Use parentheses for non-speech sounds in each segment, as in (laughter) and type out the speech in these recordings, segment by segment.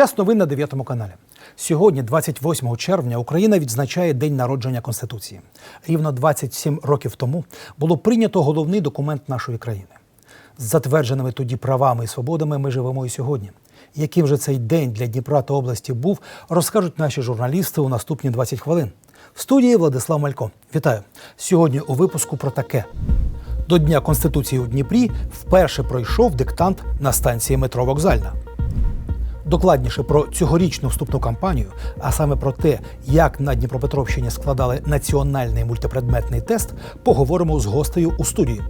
Час новин на 9 каналі. Сьогодні, 28 червня, Україна відзначає День народження Конституції. Рівно 27 років тому було прийнято головний документ нашої країни. З затвердженими тоді правами і свободами ми живемо і сьогодні. Яким же цей день для Дніпра та області був, розкажуть наші журналісти у наступні 20 хвилин. В студії Владислав Малько. Вітаю! Сьогодні у випуску про таке. До Дня Конституції у Дніпрі вперше пройшов диктант на станції метро Вокзальна. Докладніше про цьогорічну вступну кампанію, а саме про те, як на Дніпропетровщині складали національний мультипредметний тест, поговоримо з гостею у студії.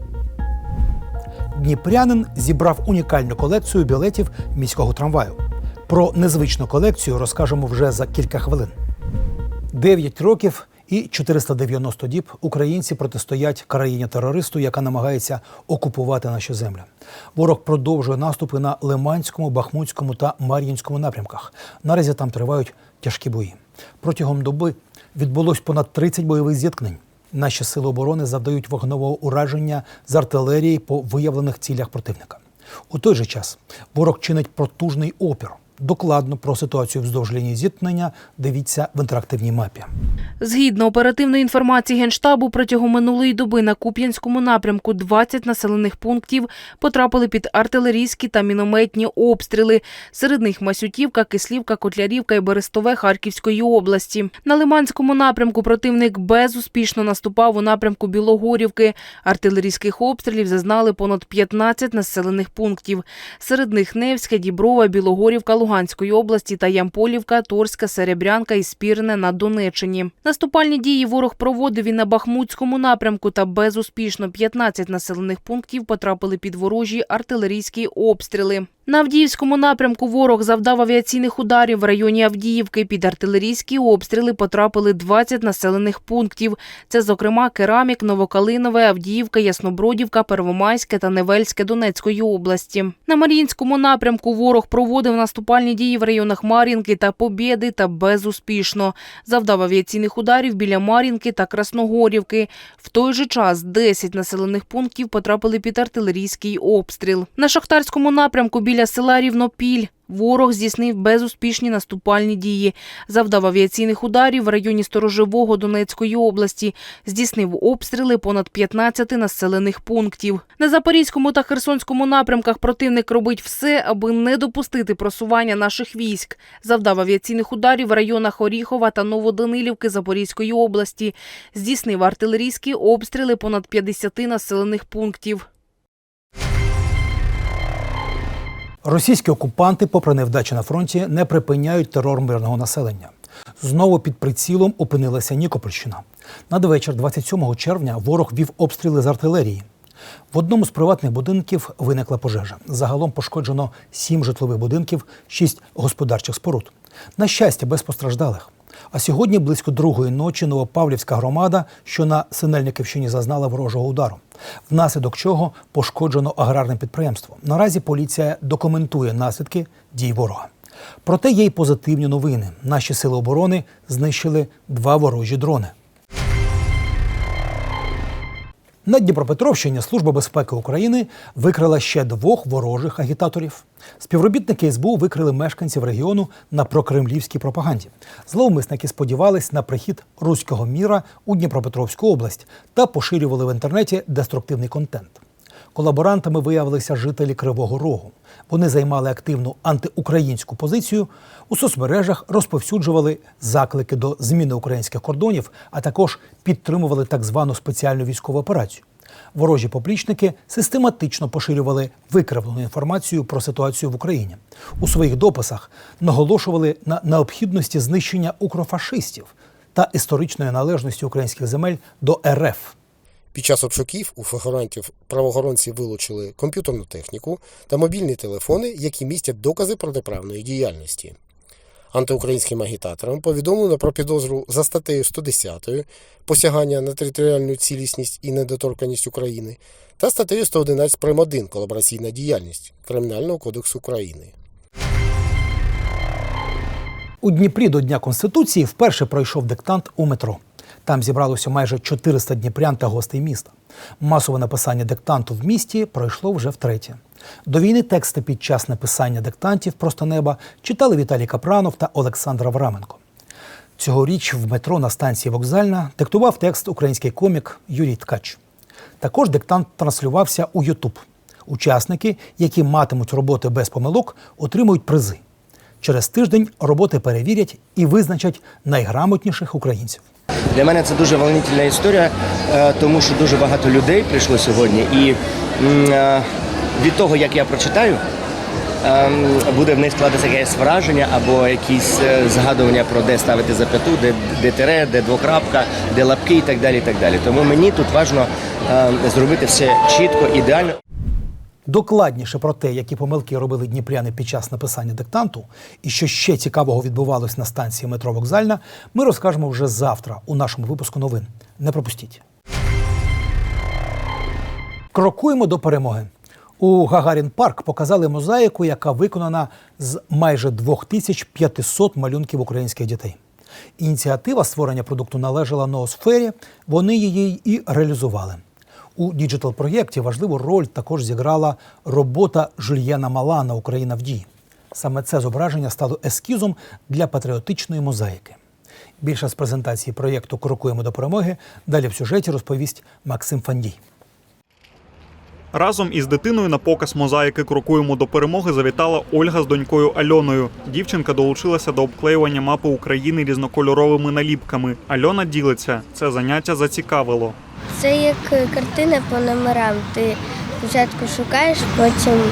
Дніпрянин зібрав унікальну колекцію білетів міського трамваю. Про незвичну колекцію розкажемо вже за кілька хвилин. 9 років і 490 діб українці протистоять країні-терористу, яка намагається окупувати наші землі. Ворог продовжує наступи на Лиманському, Бахмутському та Мар'їнському напрямках. Наразі там тривають тяжкі бої. Протягом доби відбулось понад 30 бойових зіткнень. Наші сили оборони завдають вогневого ураження з артилерії по виявлених цілях противника. У той же час ворог чинить потужний опір. Докладно про ситуацію вздовж лінії зіткнення дивіться в інтерактивній мапі. Згідно оперативної інформації Генштабу, протягом минулої доби на Куп'янському напрямку 20 населених пунктів потрапили під артилерійські та мінометні обстріли. Серед них Масютівка, Кислівка, Котлярівка і Берестове Харківської області. На Лиманському напрямку противник безуспішно наступав у напрямку Білогорівки. Артилерійських обстрілів зазнали понад 15 населених пунктів. Серед них Невська, Діброва, Білогорівка, Луганської області та Ямполівка, Торська, Серебрянка і Спірне на Донеччині. Наступальні дії ворог проводив і на Бахмутському напрямку та безуспішно 15 населених пунктів потрапили під ворожі артилерійські обстріли. На Авдіївському напрямку ворог завдав авіаційних ударів в районі Авдіївки. Під артилерійські обстріли потрапили 20 населених пунктів. Це, зокрема, Керамік, Новокалинове, Авдіївка, Яснобродівка, Первомайське та Невельське Донецької області. На Мар'їнському напрямку ворог проводив наступальні дії в районах Мар'їнки та Побєди та безуспішно. Завдав авіаційних ударів біля Мар'їнки та Красногорівки. В той же час 10 населених пунктів потрапили під артилерійський обстріл. На Шахтарському напрямку біля села Рівнопіль ворог здійснив безуспішні наступальні дії. Завдав авіаційних ударів в районі Сторожового Донецької області. Здійснив обстріли понад 15 населених пунктів. На Запорізькому та Херсонському напрямках противник робить все, аби не допустити просування наших військ. Завдав авіаційних ударів в районах Оріхова та Новоданилівки Запорізької області. Здійснив артилерійські обстріли понад 50 населених пунктів. Російські окупанти, попри невдачі на фронті, не припиняють терор мирного населення. Знову під прицілом опинилася Нікопольщина. Надвечір, 27 червня, ворог вів обстріли з артилерії. В одному з приватних будинків виникла пожежа. Загалом пошкоджено сім житлових будинків, шість господарчих споруд. На щастя, без постраждалих. А сьогодні близько другої ночі Новопавлівська громада, що на Синельниківщині зазнала ворожого удару, внаслідок чого пошкоджено аграрне підприємство. Наразі поліція документує наслідки дій ворога. Проте є й позитивні новини. Наші сили оборони знищили два ворожі дрони. На Дніпропетровщині Служба безпеки України викрила ще двох ворожих агітаторів. Співробітники СБУ викрили мешканців регіону на прокремлівській пропаганді. Зловмисники сподівались на прихід руського міра у Дніпропетровську область та поширювали в інтернеті деструктивний контент. Колаборантами виявилися жителі Кривого Рогу. Вони займали активну антиукраїнську позицію. У соцмережах розповсюджували заклики до зміни українських кордонів, а також підтримували так звану спеціальну військову операцію. Ворожі поплічники систематично поширювали викривлену інформацію про ситуацію в Україні. У своїх дописах наголошували на необхідності знищення укрофашистів та історичної належності українських земель до РФ. Під час обшуків у фігурантів правоохоронці вилучили комп'ютерну техніку та мобільні телефони, які містять докази протиправної діяльності. Антиукраїнським агітаторам повідомлено про підозру за статтею 110 посягання на територіальну цілісність і недоторканність України та статтею 111 прим. 1 колабораційна діяльність Кримінального кодексу України. У Дніпрі до Дня Конституції вперше пройшов диктант у метро. Там зібралося майже 400 дніпрян та гостей міста. Масове написання диктанту в місті пройшло вже втретє. До війни тексти під час написання диктантів просто неба читали Віталій Капранов та Олександр Авраменко. Цьогоріч в метро на станції Вокзальна диктував текст український комік Юрій Ткач. Також диктант транслювався у Ютуб. Учасники, які матимуть роботи без помилок, отримують призи. Через тиждень роботи перевірять і визначать найграмотніших українців. Для мене це дуже волнительна історія, е, тому що дуже багато людей прийшло сьогодні. І е, від того, як я прочитаю, ем, буде в них складатися якесь враження або якісь е, згадування про де ставити зап'яту, де, де тире, де двокрапка, де лапки і так далі. І так далі. Тому мені тут важливо зробити все чітко, ідеально. Докладніше про те, які помилки робили дніпряни під час написання диктанту, і що ще цікавого відбувалось на станції метро Вокзальна, ми розкажемо вже завтра у нашому випуску новин. Не пропустіть. Крокуємо до перемоги. У Гагарін Парк показали мозаїку, яка виконана з майже 2500 малюнків українських дітей. Ініціатива створення продукту належала ноосфері. Вони її і реалізували. У діджитал-проєкті важливу роль також зіграла робота Жульєна Малана Україна в дії. Саме це зображення стало ескізом для патріотичної мозаїки. Більше з презентації проєкту Крокуємо до перемоги. Далі в сюжеті розповість Максим Фандій. Разом із дитиною на показ мозаїки крокуємо до перемоги завітала Ольга з донькою Альоною. Дівчинка долучилася до обклеювання мапи України різнокольоровими наліпками. Альона ділиться. Це заняття зацікавило. Це як е, картина по номерам. Ти спочатку шукаєш, потім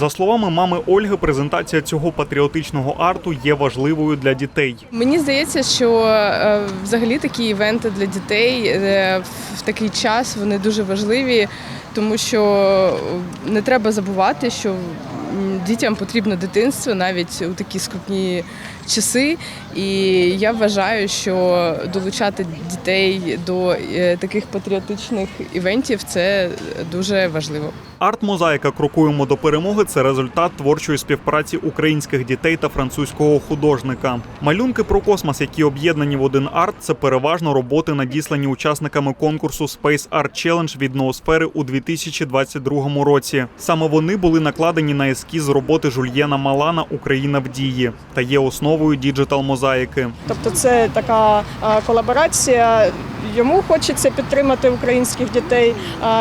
За словами мами Ольги, презентація цього патріотичного арту є важливою для дітей. Мені здається, що е, взагалі такі івенти для дітей е, в такий час вони дуже важливі, тому що не треба забувати, що дітям потрібно дитинство навіть у такі скрутні часи. І я вважаю, що долучати дітей до е, таких патріотичних івентів це дуже важливо. Арт-мозаїка Крокуємо до перемоги це результат творчої співпраці українських дітей та французького художника. Малюнки про космос, які об'єднані в один арт, це переважно роботи, надіслані учасниками конкурсу Space Art Challenge від ноосфери у 2022 році. Саме вони були накладені на ескіз роботи Жульєна Малана Україна в дії та є основою діджитал мозаїки. Тобто це така колаборація. Йому хочеться підтримати українських дітей,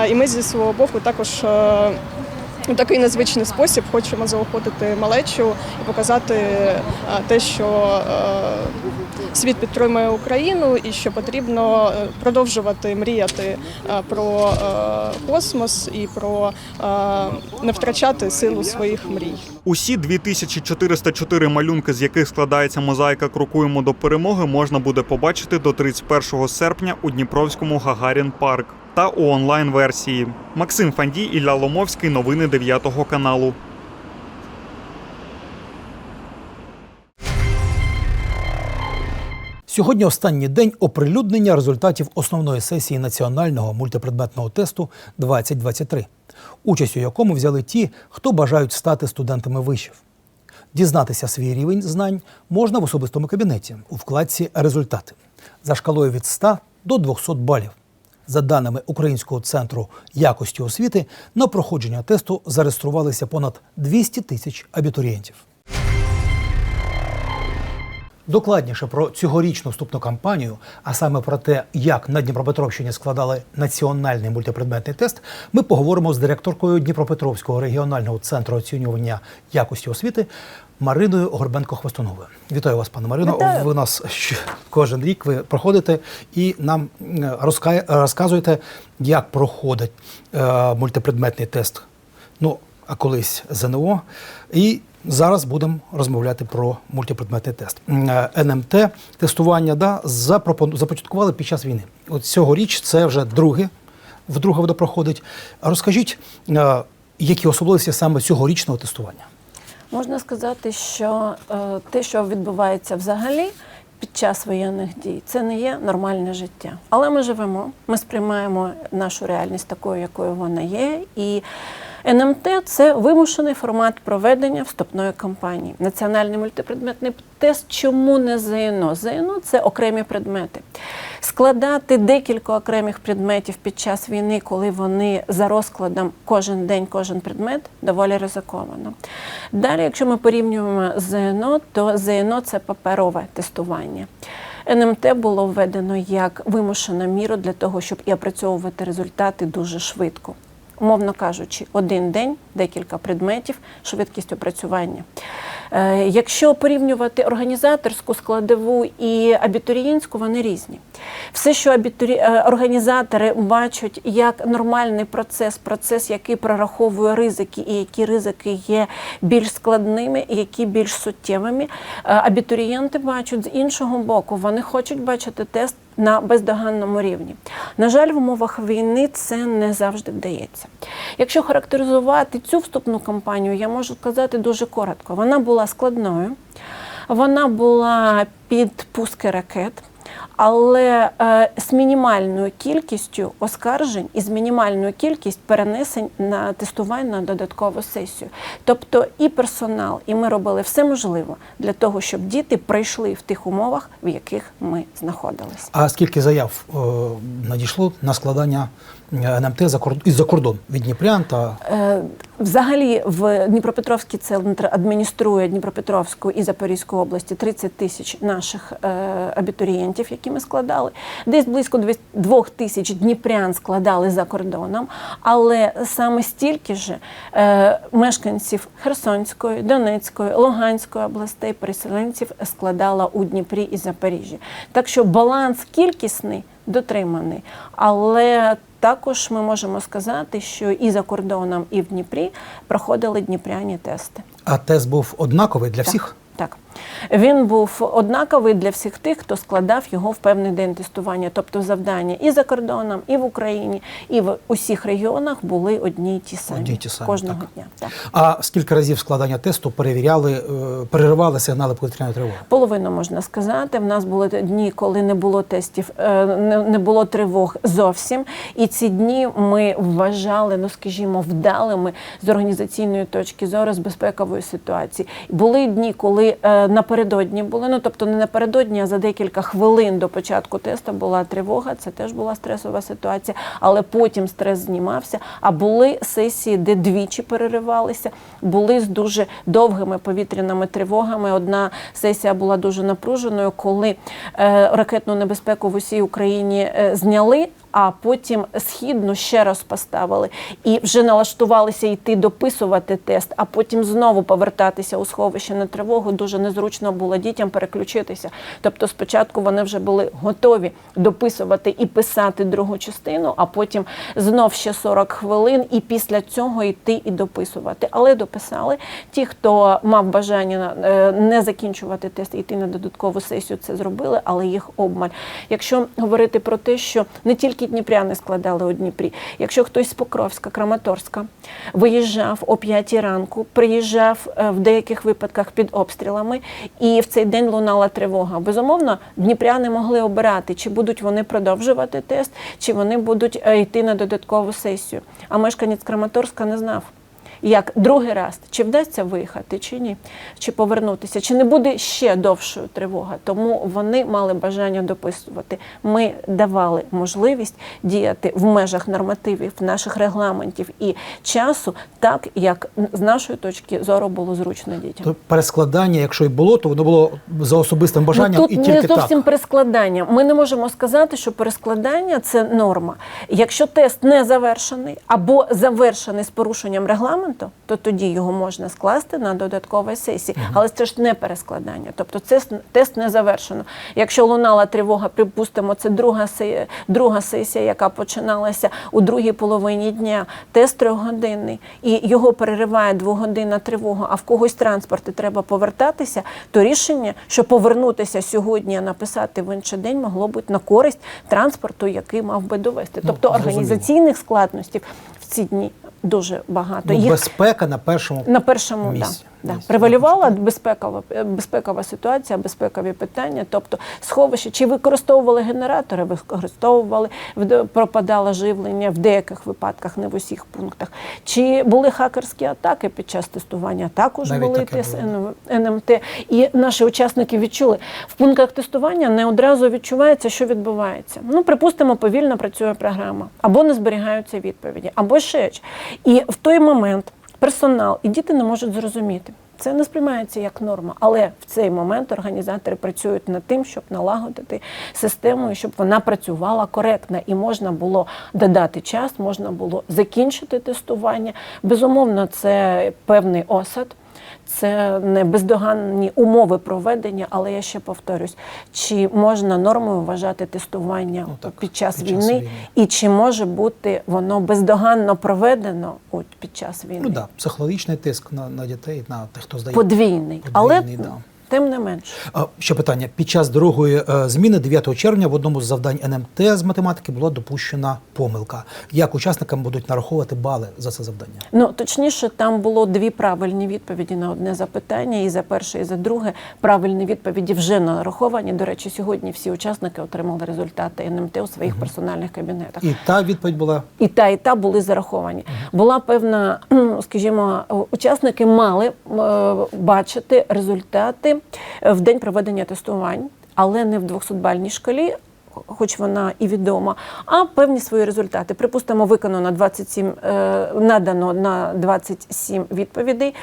і ми зі свого боку також у такий незвичний спосіб хочемо заохотити малечу і показати е, те, що е, світ підтримує Україну і що потрібно е, продовжувати мріяти про космос і про не втрачати силу своїх мрій. Усі 2404 малюнки, з яких складається мозаїка Крокуємо до перемоги, можна буде побачити до 31 серпня у Дніпровському Гагарін Парк та у онлайн-версії. Максим Фандій, Ілля Ломовський. Новини 9 каналу. Сьогодні останній день оприлюднення результатів основної сесії національного мультипредметного тесту 2023, участь у якому взяли ті, хто бажають стати студентами вишів. Дізнатися свій рівень знань можна в особистому кабінеті у вкладці Результати за шкалою від 100 до 200 балів. За даними Українського центру якості освіти, на проходження тесту зареєструвалися понад 200 тисяч абітурієнтів. Докладніше про цьогорічну вступну кампанію, а саме про те, як на Дніпропетровщині складали національний мультипредметний тест, ми поговоримо з директоркою Дніпропетровського регіонального центру оцінювання якості освіти Мариною Горбенко Хвостуновою. Вітаю вас, пане Марино. Вітаю. Ви нас кожен рік ви проходите і нам е, розказуєте, як проходить е, мультипредметний тест. Ну, а колись ЗНО. І зараз будемо розмовляти про мультипредметний тест. Е, НМТ тестування да, започаткували під час війни. От цьогоріч це вже друге, вдруге воно проходить. Розкажіть, е, які особливості саме цьогорічного тестування? Можна сказати, що е, те, що відбувається взагалі під час воєнних дій, це не є нормальне життя. Але ми живемо, ми сприймаємо нашу реальність такою, якою вона є. І НМТ це вимушений формат проведення вступної кампанії. Національний мультипредметний тест. Чому не ЗНО? ЗНО це окремі предмети. Складати декілька окремих предметів під час війни, коли вони за розкладом кожен день, кожен предмет, доволі ризиковано. Далі, якщо ми порівнюємо ЗНО, то ЗНО це паперове тестування. НМТ було введено як вимушена міра для того, щоб і опрацьовувати результати дуже швидко. Умовно кажучи, один день, декілька предметів, швидкість опрацювання. Е, Якщо порівнювати організаторську складову і абітурієнтську, вони різні. Все, що абітурі... е, організатори бачать як нормальний процес, процес, який прораховує ризики, і які ризики є більш складними, і які більш суттєвими, е, абітурієнти бачать з іншого боку, вони хочуть бачити тест на бездоганному рівні. На жаль, в умовах війни це не завжди вдається. Якщо характеризувати цю вступну кампанію, я можу сказати дуже коротко. Вона була складною, вона була під пуски ракет. Але е, з мінімальною кількістю оскаржень і з мінімальною кількістю перенесень на тестування на додаткову сесію. Тобто і персонал, і ми робили все можливе для того, щоб діти прийшли в тих умовах, в яких ми знаходилися. А скільки заяв е, надійшло на складання НМТ за кордон із-за кордон від Дніпрян та Е, Взагалі в Дніпропетровський центр адмініструє Дніпропетровську і Запорізьку області 30 тисяч наших е, абітурієнтів, які ми складали. Десь близько 2 тисяч дніпрян складали за кордоном, але саме стільки ж е, мешканців Херсонської, Донецької, Луганської областей, переселенців складала у Дніпрі і Запоріжжі. Так що баланс кількісний дотриманий, але також ми можемо сказати, що і за кордоном, і в Дніпрі проходили дніпряні тести. а тест був однаковий для всіх? Так. Він був однаковий для всіх тих, хто складав його в певний день тестування. Тобто завдання і за кордоном, і в Україні, і в усіх регіонах були одні й ті самі, Одні й ті самі, кожного так. дня. Так. А скільки разів складання тесту перевіряли, е, переривали сигнали повітряної тривоги? Половину можна сказати. В нас були дні, коли не було тестів, е, не не було тривог зовсім. І ці дні ми вважали, ну скажімо, вдалими з організаційної точки зору з безпекової ситуації. Були дні, коли е, напередодні були, ну тобто не напередодні, а за декілька хвилин до початку тесту була тривога. Це теж була стресова ситуація, але потім стрес знімався. А були сесії, де двічі переривалися, були з дуже довгими повітряними тривогами. Одна сесія була дуже напруженою, коли е, ракетну небезпеку в усій Україні е, зняли. А потім східну ще раз поставили і вже налаштувалися йти дописувати тест, а потім знову повертатися у сховище на тривогу. Дуже незручно було дітям переключитися. Тобто, спочатку вони вже були готові дописувати і писати другу частину, а потім знов ще 40 хвилин, і після цього йти і дописувати. Але дописали ті, хто мав бажання е, не закінчувати тест йти на додаткову сесію, це зробили, але їх обмаль. Якщо говорити про те, що не тільки дніпряни складали у Дніпрі, якщо хтось з Покровська, Краматорська виїжджав о 5 ранку, приїжджав е, в деяких випадках під обстрілами, і в цей день лунала тривога. Безумовно, дніпряни могли обирати, чи будуть вони продовжувати тест, чи вони будуть е, йти на додаткову сесію. А мешканець Краматорська не знав. Як другий раз, чи вдасться виїхати, чи ні, чи повернутися, чи не буде ще довшою тривога. Тому вони мали бажання дописувати. Ми давали можливість діяти в межах нормативів, наших регламентів і часу, так як з нашої точки зору було зручно дітям. То перескладання, якщо й було, то воно було за особистим бажанням Ну, тут і не зовсім так. перескладання. Ми не можемо сказати, що перескладання це норма. Якщо тест не завершений або завершений з порушенням регламенту, то тоді його можна скласти на додатковій сесії. Але це ж не перескладання. Тобто це тест не завершено. Якщо лунала тривога, припустимо, це друга сесія, друга сесія, яка починалася у другій половині дня, тест трьохгодинний, і його перериває двогодинна тривога, а в когось транспорти треба повертатися, то рішення, що повернутися сьогодні, а написати в інший день, могло бути на користь транспорту, який мав би довести. Ну, Тобто зрозуміло. організаційних складностей в ці дні дуже багато. Ну, Їх безпека на першому на першому місці. Да. Є. Превалювала безпекова, е, безпекова ситуація, безпекові питання, тобто сховище, чи використовували генератори, використовували, пропадало живлення в деяких випадках, не в усіх пунктах. Чи були хакерські атаки під час тестування? Також Навіть були ТС- НМТ. І наші учасники відчули. В пунктах тестування не одразу відчувається, що відбувається. Ну, припустимо, повільно працює програма, або не зберігаються відповіді, або ще. І в той момент персонал і діти не можуть зрозуміти. Це не сприймається як норма, але в цей момент організатори працюють над тим, щоб налагодити систему, щоб вона працювала коректно, і можна було додати час, можна було закінчити тестування. Безумовно, це певний осад. Це не бездоганні умови проведення, але я ще повторюсь, чи можна нормою вважати тестування Ну, так, під час під час війни, війни. і чи може бути воно бездоганно проведено от, під час війни? Ну да, психологічний тиск на, на дітей, на тих, хто здає. Подвійний. Але да. Тим не менш. А, Ще питання. Під час другої е, зміни 9 червня в одному з завдань НМТ з математики була допущена помилка. Як учасникам будуть нараховувати бали за це завдання? Ну точніше, там було дві правильні відповіді на одне запитання, і за перше, і за друге правильні відповіді вже нараховані. До речі, сьогодні всі учасники отримали результати НМТ у своїх персональних кабінетах. І та відповідь була І та, і та були зараховані. Була певна, (clears throat) скажімо, учасники мали е, бачити результати в день проведення тестувань, але не в 200-бальній шкалі. Хоч вона і відома, а певні свої результати. Припустимо, виконано 27, е, надано на 27 відповідей.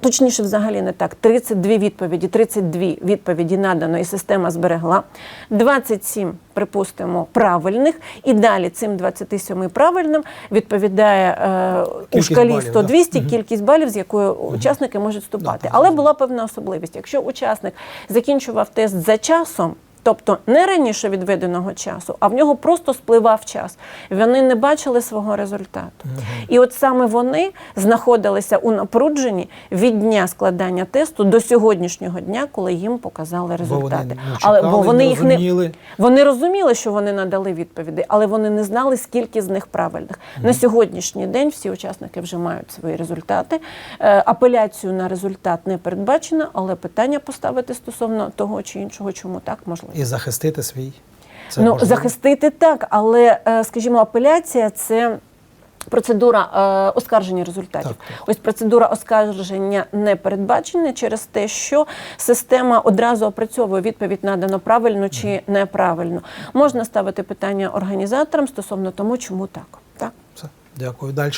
Точніше, взагалі не так. 32 відповіді, 32 відповіді надано, і система зберегла. 27, припустимо, правильних. І далі цим 27 правильним відповідає е, у шкалі балів, 100-200 да? кількість балів, з якою учасники можуть вступати. Да, Але була певна особливість. Якщо учасник закінчував тест за часом, Тобто не раніше відведеного часу, а в нього просто спливав час. Вони не бачили свого результату. І от саме вони знаходилися у напрудженні від дня складання тесту до сьогоднішнього дня, коли їм показали бо вони результати. не але бо вони не їх не розуміли. вони розуміли, що вони надали відповіді, але вони не знали, скільки з них правильних. На сьогоднішній день всі учасники вже мають свої результати. Е, Апеляцію на результат не передбачено, але питання поставити стосовно того чи іншого, чому так можливо. І захистити свій. Це ну, можливо? захистити так, але, е, скажімо, апеляція це. Процедура е, оскарження результатів. Так, так. Ось процедура оскарження не передбачена через те, що система одразу опрацьовує відповідь надано правильно чи неправильно. Можна ставити питання організаторам стосовно тому, чому так. Так. Все. Дякую. Далі.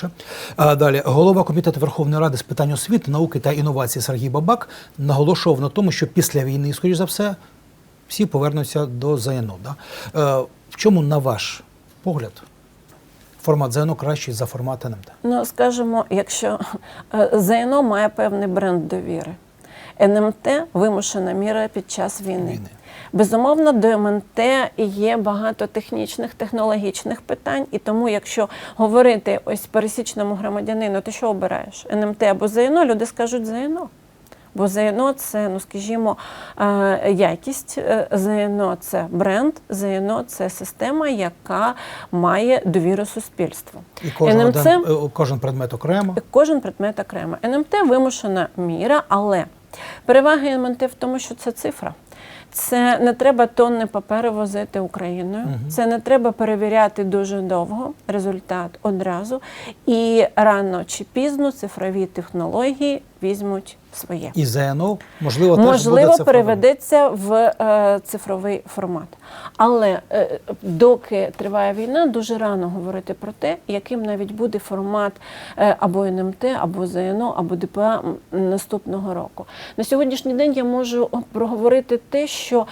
А, далі. Голова Комітету Верховної Ради з питань освіти, науки та інновацій Сергій Бабак наголошував на тому, що після війни, скоріш за все, всі повернуться до ЗНО. Да? Е, в чому, на ваш погляд, формат ЗНО кращий за формат НМТ? Ну, скажімо, якщо е, ЗНО має певний бренд довіри, НМТ вимушена міра під час війни. Війни. Безумовно, до МНТ є багато технічних, технологічних питань, і тому, якщо говорити ось пересічному громадянину, ти що обираєш? НМТ або ЗНО, люди скажуть ЗНО. Бо ЗНО це, ну скажімо, е, якість, е, ЗНО це бренд, ЗНО це система, яка має довіру суспільству. І кожен, НМЦ один, е, кожен предмет окремо. Кожен предмет окремо. НМТ вимушена міра, але перевага НМТ в тому, що це цифра. Це не треба тонни паперу возити Україною. Це не треба перевіряти дуже довго результат одразу. І рано чи пізно цифрові технології візьмуть своє. І ЗНО, можливо, теж Можливо, буде переведеться в е, цифровий формат. Але е, доки триває війна, дуже рано говорити про те, яким навіть буде формат е, або НМТ, або ЗНО, або ДПА наступного року. На сьогоднішній день я можу проговорити те, що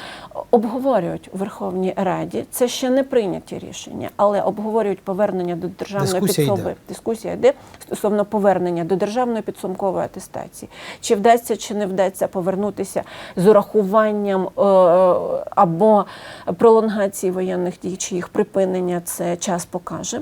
обговорюють у Верховній Раді. Це ще не прийняті рішення, але обговорюють повернення до державної йде. дискусія йде стосовно повернення до державної підсумкової атестації. Чи вдасться, чи не вдасться повернутися з урахуванням е, або пролонгації воєнних дій, чи їх припинення, це час покаже.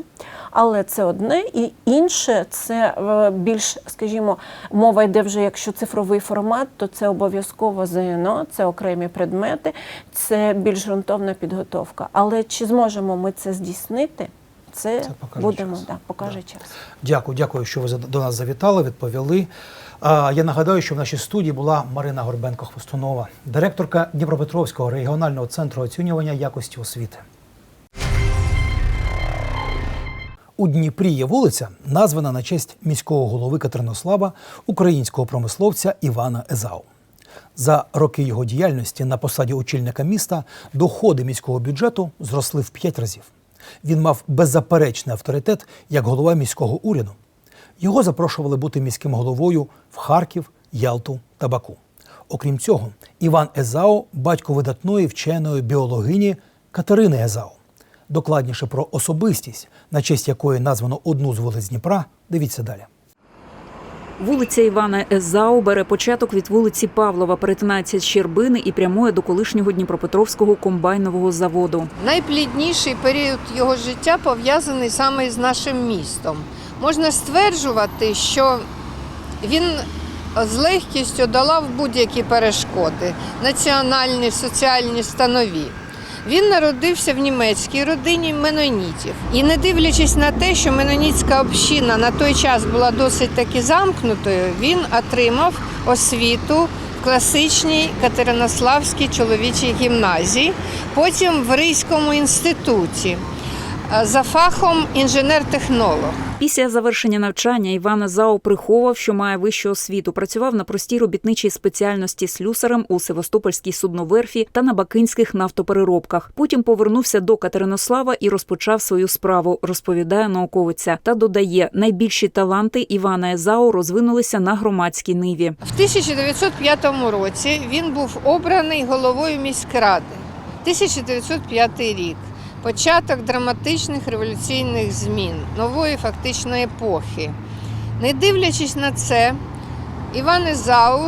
Але це одне, і інше це е, більш, скажімо, мова йде вже, якщо цифровий формат, то це обов'язково ЗНО, це окремі предмети, це більш ґрунтовна підготовка. Але чи зможемо ми це здійснити? Це, Це покаже будемо час. да, покаже Да. час. Дякую, дякую, що ви до нас завітали, відповіли. Я нагадаю, що в нашій студії була Марина Горбенко-Хвостунова, директорка Дніпропетровського регіонального центру оцінювання якості освіти. У Дніпрі є вулиця, названа на честь міського голови Катеринослава, українського промисловця Івана Езау. За роки його діяльності на посаді очільника міста доходи міського бюджету зросли в п'ять разів. Він мав беззаперечний авторитет як голова міського уряду. Його запрошували бути міським головою в Харків, Ялту та Баку. Окрім цього, Іван Езау батько видатної вченої біологині Катерини Езау. Докладніше про особистість, на честь якої названо одну з вулиць Дніпра, дивіться далі. Вулиця Івана Езау бере початок від вулиці Павлова, перетинається з Щербини і прямує до колишнього Дніпропетровського комбайнового заводу. Найплідніший період його життя пов'язаний саме з нашим містом. Можна стверджувати, що він з легкістю долав будь-які перешкоди національні, соціальні, станові. Він народився в німецькій родині менонітів. І не дивлячись на те, що менонітська община на той час була досить таки замкнутою, він отримав освіту в класичній Катеринославській чоловічій гімназії, потім в Ризькому інституті за фахом інженер-технолог. Після завершення навчання Іван Езау приховував, що має вищу освіту. Працював на простій робітничій спеціальності слюсарем у Севастопольській судноверфі та на бакинських нафтопереробках. Потім повернувся до Катеринослава і розпочав свою справу, розповідає науковиця. Та додає, найбільші таланти Івана Езау розвинулися на громадській ниві. В 1905 році він був обраний головою міськради. 1905 рік. Початок драматичних революційних змін, нової фактичної епохи. Не дивлячись на це, Іван Ізау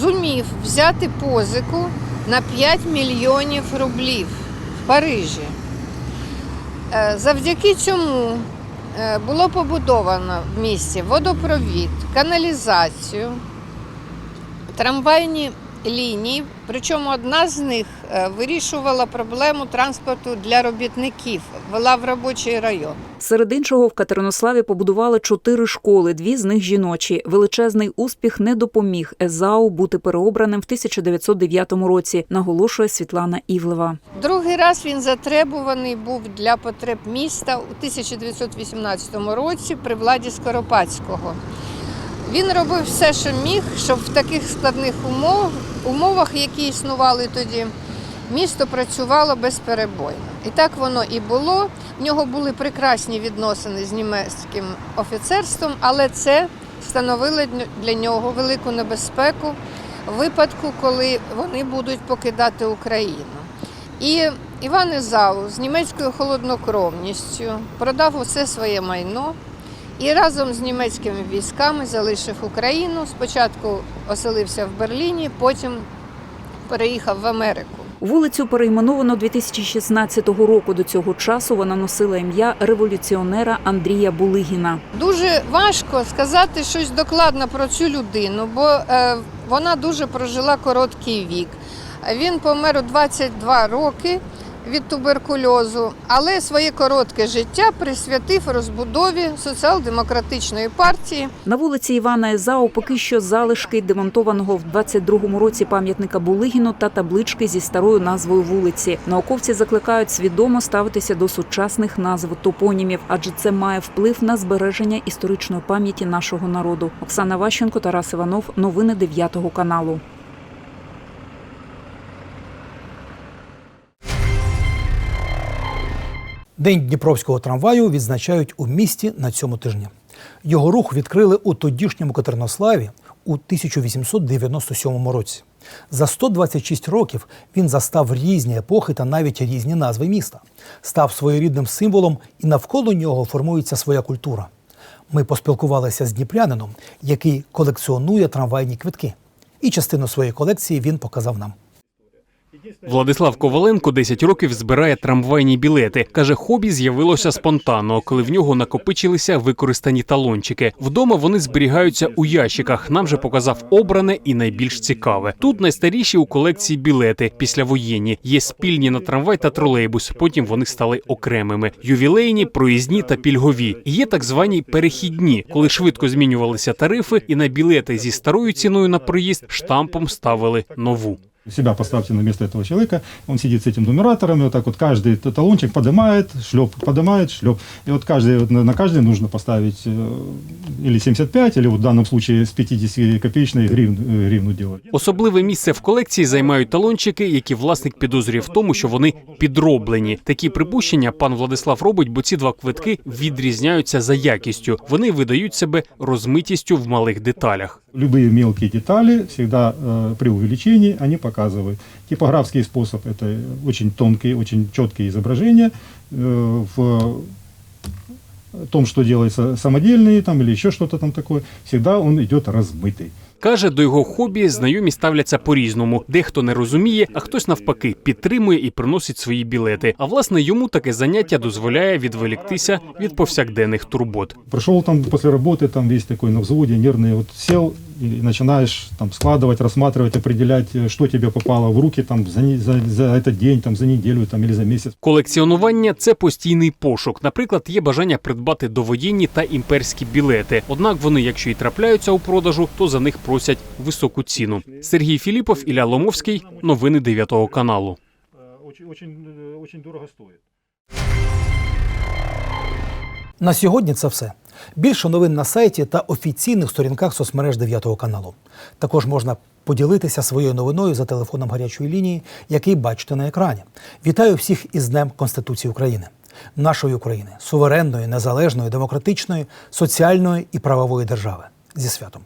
зумів взяти позику на 5 мільйонів рублів в Парижі. Е, Завдяки цьому е, було побудовано в місті водопровід, каналізацію, трамвайні лінії. Причому одна з них е, вирішувала проблему транспорту для робітників, вела в робочий район. Серед іншого в Катеринославі побудували чотири школи, дві з них жіночі. Величезний успіх не допоміг Езау бути переобраним в 1909 році, наголошує Світлана Івлева. Другий раз він затребуваний був для потреб міста у 1918 році при владі Скоропадського. Він робив все, що міг, щоб в таких складних умов, умовах, які існували тоді, місто працювало безперебойно. І так воно і було. В нього були прекрасні відносини з німецьким офіцерством, але це становило для нього велику небезпеку в випадку, коли вони будуть покидати Україну. І Іван Ізау з німецькою холоднокровністю продав усе своє майно і разом з німецькими військами залишив Україну. Спочатку оселився в Берліні, потім переїхав в Америку. Вулицю перейменовано 2016 року. До цього часу вона носила ім'я революціонера Андрія Булигіна. Дуже важко сказати щось докладно про цю людину, бо е, вона дуже прожила короткий вік. Він помер у 22 роки від туберкульозу, але своє коротке життя присвятив розбудові соціал-демократичної партії. На вулиці Івана Езау поки що залишки демонтованого в 22-му році пам'ятника Булигіну та таблички зі старою назвою вулиці. Науковці закликають свідомо ставитися до сучасних назв топонімів, адже це має вплив на збереження історичної пам'яті нашого народу. Оксана Ващенко, Тарас Іванов. Новини 9 каналу. День Дніпровського трамваю відзначають у місті на цьому тижні. Його рух відкрили у тодішньому Катеринославі у 1897 році. За 126 років він застав різні епохи та навіть різні назви міста, став своєрідним символом, і навколо нього формується своя культура. Ми поспілкувалися з дніпрянином, який колекціонує трамвайні квитки. І частину своєї колекції він показав нам. Владислав Коваленко 10 років збирає трамвайні білети. Каже, хобі з'явилося спонтанно, коли в нього накопичилися використані талончики. Вдома вони зберігаються у ящиках. Нам же показав обране і найбільш цікаве. Тут найстаріші у колекції білети післявоєнні. Є спільні на трамвай та тролейбус. Потім вони стали окремими. Ювілейні, проїзні та пільгові. І Є так звані перехідні, коли швидко змінювалися тарифи, і на білети зі старою ціною на проїзд штампом ставили нову. Себя поставьте на место этого человека, он сидит с этим нумератором, и вот так вот каждый т- талончик поднимает, шлеп, поднимает, шлеп. И вот каждый, вот на, на каждый нужно поставить э, или 75, или вот в данном случае с 50 копеечной гривну, э, гривну делать. Особливе місце в колекції займають талончики, які власник підозрює в тому, що вони підроблені. Такі припущення пан Владислав робить, бо ці два квитки відрізняються за якістю. Вони видають себе розмитістю в малих деталях. Любые мелкие детали всегда э, при увеличении они показывают. Типографский способ – это очень тонкие, очень четкие изображения. Э, в том, что делается самодельные там, или еще что-то там такое, всегда он идет размытый. Каже, до його хобі знайомі ставляться по-різному. Дехто не розуміє, а хтось навпаки підтримує і приносить свої білети. А власне йому таке заняття дозволяє відволіктися від повсякденних турбот. Пришел там после работы, там весь такой на взводе, нервный, вот сел и начинаешь там складывать, рассматривать, определять, э, что тебе попало в руки там за, не- за, за этот день, там за неделю там, или за месяц. Колекціонування це постійний пошук. Наприклад, є бажання придбати довоєнні та імперські білети. Однак вони, якщо і трапляються у продажу, то за них просять високу ціну. Сергій Філіпов, Ілля Ломовський. Новини 9 каналу. Очень дорого стоит. На сьогодні це все. Більше новин на сайті та офіційних сторінках соцмереж 9 каналу. Також можна поділитися своєю новиною за телефоном гарячої лінії, який бачите на екрані. Вітаю всіх із Днем Конституції України, нашої України, суверенної, незалежної, демократичної, соціальної і правової держави. Зі святом.